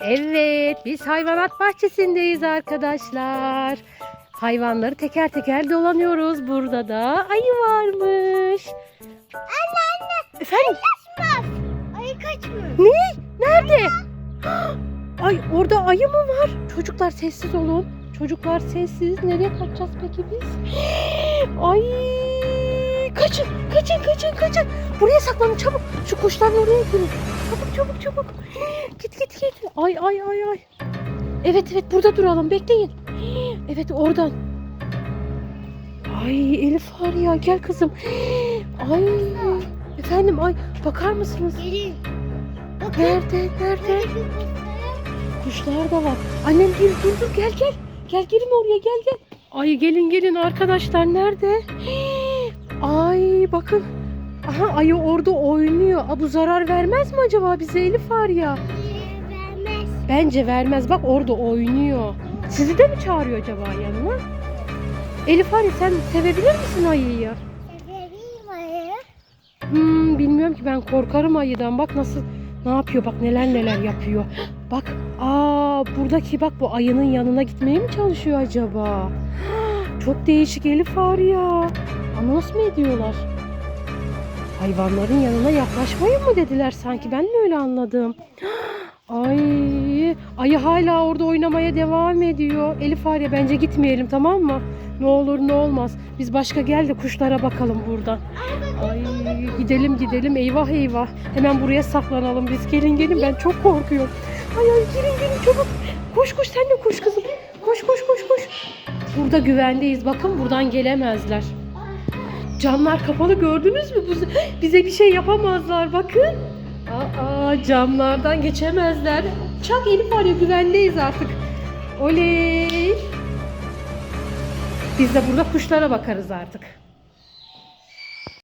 Evet, biz hayvanat bahçesindeyiz arkadaşlar. Hayvanları teker teker dolanıyoruz. Burada da ayı varmış. Anne anne. Efendim? Kaçmaz. Ayı kaçmıyor. Ne? Nerede? Ay orada ayı mı var? Çocuklar sessiz olun. Çocuklar sessiz. Nereye kaçacağız peki biz? Ay! Kaçın, kaçın, kaçın, kaçın. Buraya saklanın çabuk. Şu kuşların oraya girin. Çabuk, çabuk, çabuk. Git, git, git. Ay, ay, ay, ay. Evet, evet burada duralım. Bekleyin. Evet oradan. Ay Elif var ya gel kızım. Ay efendim ay bakar mısınız? Gelin. Bakın. Nerede nerede? Kuşlar da var. Annem dur dur dur gel gel. Gel gelin oraya gel gel. Ay gelin gelin arkadaşlar nerede? Ay bakın. Aha ayı orada oynuyor. Aa, bu zarar vermez mi acaba bize Elif var ya? vermez. Bence vermez. Bak orada oynuyor. Sizi de mi çağırıyor acaba yanına? Elif var ya sen sevebilir misin ayıyı? Severim ayı. Hmm, bilmiyorum ki ben korkarım ayıdan. Bak nasıl ne yapıyor bak neler neler yapıyor. Bak aa buradaki bak bu ayının yanına gitmeye mi çalışıyor acaba? Çok değişik Elif var ya. Anons mu ediyorlar? Hayvanların yanına yaklaşmayın mı dediler sanki ben mi öyle anladım? Ay, ayı hala orada oynamaya devam ediyor. Elif var ya bence gitmeyelim tamam mı? Ne olur ne olmaz. Biz başka gel de kuşlara bakalım buradan. Ay gidelim gidelim eyvah eyvah. Hemen buraya saklanalım biz. Gelin gelin ben çok korkuyorum. Ay ay gelin gelin çabuk. Koş koş sen de koş kızım. Koş koş koş koş. Burada güvendeyiz. Bakın buradan gelemezler. Camlar kapalı gördünüz mü? Bize bir şey yapamazlar bakın. Aa camlardan geçemezler. Çak Elif var ya güvendeyiz artık. Oley. Biz de burada kuşlara bakarız artık.